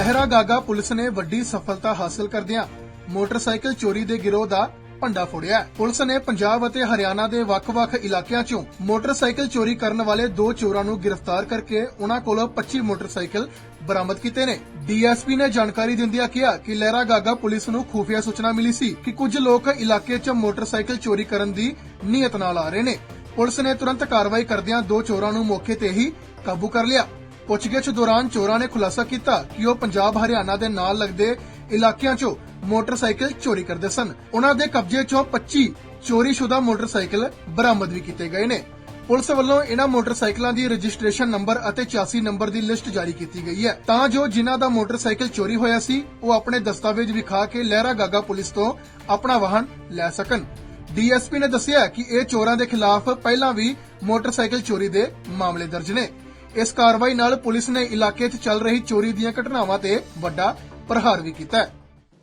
ਲਹਿਰਾ Gaga police ਨੇ ਵੱਡੀ ਸਫਲਤਾ ਹਾਸਲ ਕਰਦਿਆਂ ਮੋਟਰਸਾਈਕਲ ਚੋਰੀ ਦੇ ਗਿਰੋਹ ਦਾ ਭੰਡਾ ਫੋੜਿਆ। ਪੁਲਿਸ ਨੇ ਪੰਜਾਬ ਅਤੇ ਹਰਿਆਣਾ ਦੇ ਵੱਖ-ਵੱਖ ਇਲਾਕਿਆਂ 'ਚੋਂ ਮੋਟਰਸਾਈਕਲ ਚੋਰੀ ਕਰਨ ਵਾਲੇ ਦੋ ਚੋਰਾਂ ਨੂੰ ਗ੍ਰਿਫਤਾਰ ਕਰਕੇ ਉਹਨਾਂ ਕੋਲੋਂ 25 ਮੋਟਰਸਾਈਕਲ ਬਰਾਮਦ ਕੀਤੇ ਨੇ। ਡੀਐਸਪੀ ਨੇ ਜਾਣਕਾਰੀ ਦਿੰਦਿਆਂ ਕਿਹਾ ਕਿ ਲਹਿਰਾ ਗਾਗਾ ਪੁਲਿਸ ਨੂੰ ਖੂਫੀਆ ਸੂਚਨਾ ਮਿਲੀ ਸੀ ਕਿ ਕੁਝ ਲੋਕ ਇਲਾਕੇ 'ਚ ਮੋਟਰਸਾਈਕਲ ਚੋਰੀ ਕਰਨ ਦੀ ਨੀਅਤ ਨਾਲ ਆ ਰਹੇ ਨੇ। ਪੁਲਿਸ ਨੇ ਤੁਰੰਤ ਕਾਰਵਾਈ ਕਰਦਿਆਂ ਦੋ ਚੋਰਾਂ ਨੂੰ ਮੌਕੇ ਤੇ ਹੀ ਕਾਬੂ ਕਰ ਲਿਆ। ਪੁੱਛਗਿੱਛ ਦੌਰਾਨ ਚੋਰਾਂ ਨੇ ਖੁਲਾਸਾ ਕੀਤਾ ਕਿ ਉਹ ਪੰਜਾਬ, ਹਰਿਆਣਾ ਦੇ ਨਾਲ ਲੱਗਦੇ ਇਲਾਕਿਆਂ 'ਚੋਂ ਮੋਟਰਸਾਈਕਲ ਚੋਰੀ ਕਰਦੇ ਸਨ। ਉਹਨਾਂ ਦੇ ਕਬਜ਼ੇ 'ਚੋਂ 25 ਚੋਰੀशुदा ਮੋਟਰਸਾਈਕਲ ਬਰਾਮਦ ਵੀ ਕੀਤੇ ਗਏ ਨੇ। ਪੁਲਿਸ ਵੱਲੋਂ ਇਹਨਾਂ ਮੋਟਰਸਾਈਕਲਾਂ ਦੀ ਰਜਿਸਟ੍ਰੇਸ਼ਨ ਨੰਬਰ ਅਤੇ 84 ਨੰਬਰ ਦੀ ਲਿਸਟ ਜਾਰੀ ਕੀਤੀ ਗਈ ਹੈ। ਤਾਂ ਜੋ ਜਿਨ੍ਹਾਂ ਦਾ ਮੋਟਰਸਾਈਕਲ ਚੋਰੀ ਹੋਇਆ ਸੀ, ਉਹ ਆਪਣੇ ਦਸਤਾਵੇਜ਼ ਵਿਖਾ ਕੇ ਲਹਿਰਾ ਗਾਗਾ ਪੁਲਿਸ ਤੋਂ ਆਪਣਾ ਵਾਹਨ ਲੈ ਸਕਣ। ਡੀਐਸਪੀ ਨੇ ਦੱਸਿਆ ਕਿ ਇਹ ਚੋਰਾਂ ਦੇ ਖਿਲਾਫ ਪਹਿਲਾਂ ਵੀ ਮੋਟਰਸਾਈਕਲ ਚੋਰੀ ਦੇ ਮਾਮਲੇ ਦਰਜ ਨੇ। ਇਸ ਕਾਰਵਾਈ ਨਾਲ ਪੁਲਿਸ ਨੇ ਇਲਾਕੇ 'ਚ ਚੱਲ ਰਹੀ ਚੋਰੀ ਦੀਆਂ ਘਟਨਾਵਾਂ ਤੇ ਵੱਡਾ ਪ੍ਰਹਾਰ ਵੀ ਕੀਤਾ ਹੈ।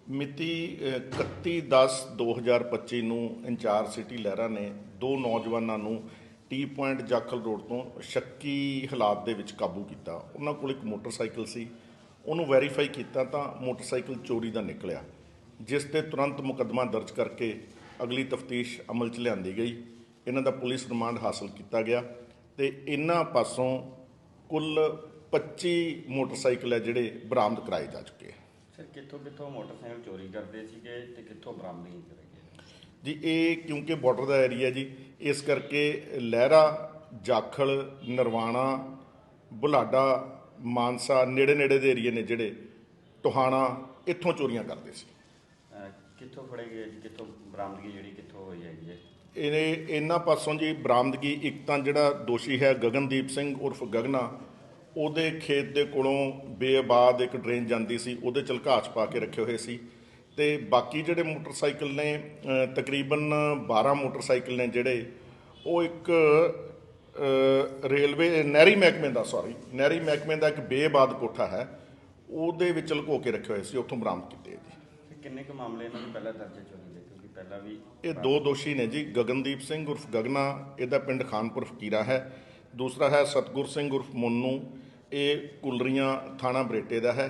ਮਿਤੀ 31/10/2025 ਨੂੰ ਇੰਚਾਰਜ ਸਿਟੀ ਲਹਿਰਾ ਨੇ ਦੋ ਨੌਜਵਾਨਾਂ ਨੂੰ ਟੀ ਪੁਆਇੰਟ ਜਾਖਲ ਰੋਡ ਤੋਂ ਸ਼ੱਕੀ ਹਾਲਾਤ ਦੇ ਵਿੱਚ ਕਾਬੂ ਕੀਤਾ। ਉਹਨਾਂ ਕੋਲ ਇੱਕ ਮੋਟਰਸਾਈਕਲ ਸੀ। ਉਹਨੂੰ ਵੈਰੀਫਾਈ ਕੀਤਾ ਤਾਂ ਮੋਟਰਸਾਈਕਲ ਚੋਰੀ ਦਾ ਨਿਕਲਿਆ, ਜਿਸ ਤੇ ਤੁਰੰਤ ਮੁਕੱਦਮਾ ਦਰਜ ਕਰਕੇ ਅਗਲੀ ਤਫਤੀਸ਼ ਅਮਲ 'ਚ ਲਿਆਂਦੀ ਗਈ। ਇਹਨਾਂ ਦਾ ਪੁਲਿਸ ਰਿਮਾਂਡ ਹਾਸਲ ਕੀਤਾ ਗਿਆ ਤੇ ਇਹਨਾਂ ਪਾਸੋਂ ਕੁੱਲ 25 ਮੋਟਰਸਾਈਕਲ ਹੈ ਜਿਹੜੇ ਬਰਾਮਦ ਕਰਾਏ ਜਾ ਚੁੱਕੇ ਹੈ। ਸਰ ਕਿੱਥੋਂ ਕਿੱਥੋਂ ਮੋਟਰਸਾਈਕਲ ਚੋਰੀ ਕਰਦੇ ਸੀਗੇ ਤੇ ਕਿੱਥੋਂ ਬਰਾਮਦਗੀ ਕਰੇਗੇ ਜੀ ਇਹ ਕਿਉਂਕਿ ਬਾਰਡਰ ਦਾ ਏਰੀਆ ਜੀ ਇਸ ਕਰਕੇ ਲਹਿਰਾ ਜਾਖਲ ਨਰਵਾਣਾ ਬੁਲਾਡਾ ਮਾਨਸਾ ਨੇੜੇ ਨੇੜੇ ਦੇ ਏਰੀਏ ਨੇ ਜਿਹੜੇ ਟੋਹਾਣਾ ਇੱਥੋਂ ਚੋਰੀਆਂ ਕਰਦੇ ਸੀ। ਕਿੱਥੋਂ ਫੜੇ ਗਏ ਜੀ? ਕਿੱਥੋਂ ਬਰਾਮਦਗੀ ਜਿਹੜੀ ਕਿੱਥੋਂ ਹੋਈ ਹੈਗੀ ਹੈ? ਇਹ ਇਹਨਾਂ ਪਾਸੋਂ ਜੀ ਬਰਾਮਦਗੀ, ਇੱਕ ਤਾਂ ਜਿਹੜਾ ਦੋਸ਼ੀ ਹੈ ਗਗਨਦੀਪ ਸਿੰਘ ਉਰਫ ਗਗਨਾ, ਉਹਦੇ ਖੇਤ ਦੇ ਕੋਲੋਂ ਬੇਆਬਾਦ ਇੱਕ ਡਰੇਨ ਜਾਂਦੀ ਸੀ, ਉਹਦੇ ਚਲਕਾਚ ਪਾ ਕੇ ਰੱਖੇ ਹੋਏ ਸੀ ਤੇ ਬਾਕੀ ਜਿਹੜੇ ਮੋਟਰਸਾਈਕਲ ਨੇ ਤਕਰੀਬਨ 12 ਮੋਟਰਸਾਈਕਲ ਨੇ ਜਿਹੜੇ, ਉਹ ਇੱਕ ਰੇਲਵੇ, ਨਹਿਰੀ ਮਹਿਕਮੇ ਦਾ ਸੌਰੀ ਨਹਿਰੀ ਮਹਿਕਮੇ ਦਾ ਇੱਕ ਬੇਆਬਾਦ ਕੋਠਾ ਹੈ, ਉਹਦੇ ਵਿੱਚ ਲੁਕੋ ਕੇ ਰੱਖੇ ਹੋਏ ਸੀ, ਉੱਥੋਂ ਬਰਾਮਦ ਕੀਤੇ ਜੀ। ਕਿੰਨੇ ਕੁ ਮਾਮਲੇ ਇਹਨਾਂ ਦੇ ਪਹਿਲਾਂ ਦਰਜ ਹੈ ਚੋਰੀ ਪਹਿਲਾਂ ਵੀ ਇਹ ਦੋ ਦੋਸ਼ੀ ਨੇ ਜੀ ਗਗਨਦੀਪ ਸਿੰਘ ਉਰਫ ਗਗਨਾ ਇਹਦਾ ਪਿੰਡ ਖਾਨਪੁਰ ਫਕੀਰਾ ਹੈ। ਦੂਸਰਾ ਹੈ ਸਤਗੁਰ ਸਿੰਘ ਉਰਫ ਮੁੰਨੂ ਇਹ ਕੁਲਰੀਆਂ ਥਾਣਾ ਬਰੇਟੇ ਦਾ ਹੈ।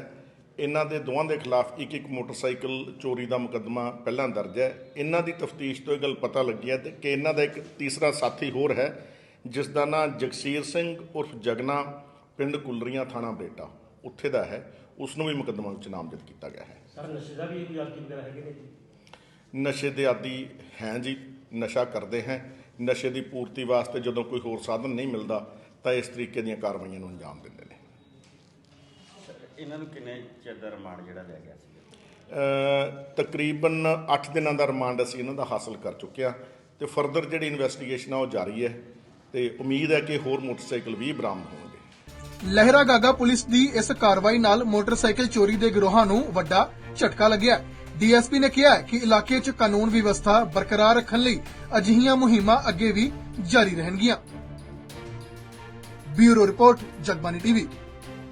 ਇਹਨਾਂ ਦੇ ਦੋਵਾਂ ਦੇ ਖਿਲਾਫ ਇੱਕ ਇੱਕ ਮੋਟਰਸਾਈਕਲ ਚੋਰੀ ਦਾ ਮੁਕੱਦਮਾ ਪਹਿਲਾਂ ਦਰਜ ਹੈ। ਇਹਨਾਂ ਦੀ ਤਫਤੀਸ਼ ਤੋਂ ਇਹ ਗੱਲ ਪਤਾ ਲੱਗੀ ਹੈ ਤੇ ਕਿ ਇਹਨਾਂ ਦਾ ਇੱਕ ਤੀਸਰਾ ਸਾਥੀ ਹੋਰ ਹੈ ਜਿਸ ਦਾ ਨਾਂ ਜਗਸੀਰ ਸਿੰਘ ਉਰਫ ਜਗਨਾ ਪਿੰਡ ਕੁਲਰੀਆਂ ਥਾਣਾ ਬਰੇਟਾ ਉੱਥੇ ਦਾ ਹੈ। ਉਸ ਨੂੰ ਵੀ ਮੁਕੱਦਮਾ ਵਿੱਚ ਨਾਮਜ਼ਦ ਕੀਤਾ ਗਿਆ ਹੈ। ਸਰ ਨਸ਼ੇ ਦਾ ਵੀ ਕੋਈ ਆਦੀ ਵਗੈਰਾ ਹੈਗੇ ਨੇ ਜੀ? ਨਸ਼ੇ ਦੇ ਆਦੀ ਹੈ ਜੀ ਨਸ਼ਾ ਕਰਦੇ ਹੈ। ਨਸ਼ੇ ਦੀ ਪੂਰਤੀ ਵਾਸਤੇ ਜਦੋਂ ਕੋਈ ਹੋਰ ਸਾਧਨ ਨਹੀਂ ਮਿਲਦਾ ਤਾਂ ਇਸ ਤਰੀਕੇ ਦੀਆਂ ਕਾਰਵਾਈਆਂ ਨੂੰ ਅੰਜਾਮ ਦਿੰਦੇ ਨੇ। ਇਹਨਾਂ ਨੂੰ ਕਿੰਨੇ ਚਿਰ ਦਾ ਰਿਮਾਂਡ ਜਿਹੜਾ ਲਿਆ ਗਿਆ ਸੀ? ਅ, ਤਕਰੀਬਨ 8 ਦਿਨਾਂ ਦਾ ਰਿਮਾਂਡ ਅਸੀਂ ਇਹਨਾਂ ਦਾ ਹਾਸਲ ਕਰ ਚੁੱਕੇ ਹਾਂ ਤੇ ਫਰਦਰ ਜਿਹੜੀ ਇਨਵੈਸਟੀਗੇਸ਼ਨ ਆ ਉਹ ਜਾਰੀ ਹੈ ਤੇ ਉਮੀਦ ਹੈ ਕਿ ਹੋਰ ਮੋਟਰਸਾਈਕਲ ਵੀ ਬਰਾਮਦ ਹੋਣਗੇ। ਲਹਿਰਾ ਗਾਗਾ ਪੁਲਿਸ ਦੀ ਇਸ ਕਾਰਵਾਈ ਨਾਲ ਮੋਟਰਸਾਈਕਲ ਚੋਰੀ ਦੇ ਗਿਰੋਹਾਂ ਨੂੰ ਵੱਡਾ ਝਟਕਾ ਲੱਗਿਆ। ਡੀਐਸਪੀ ਨੇ ਕਿਹਾ ਕਿ ਇਲਾਕੇ 'ਚ ਕਾਨੂੰਨ ਵਿਵਸਥਾ ਬਰਕਰਾਰ ਰੱਖਣ ਲਈ ਅਜਿਹੀਆਂ ਮੁਹਿੰਮਾਂ ਅੱਗੇ ਵੀ ਜਾਰੀ ਰਹਿਣਗੀਆਂ। Bureau report Jagbani TV.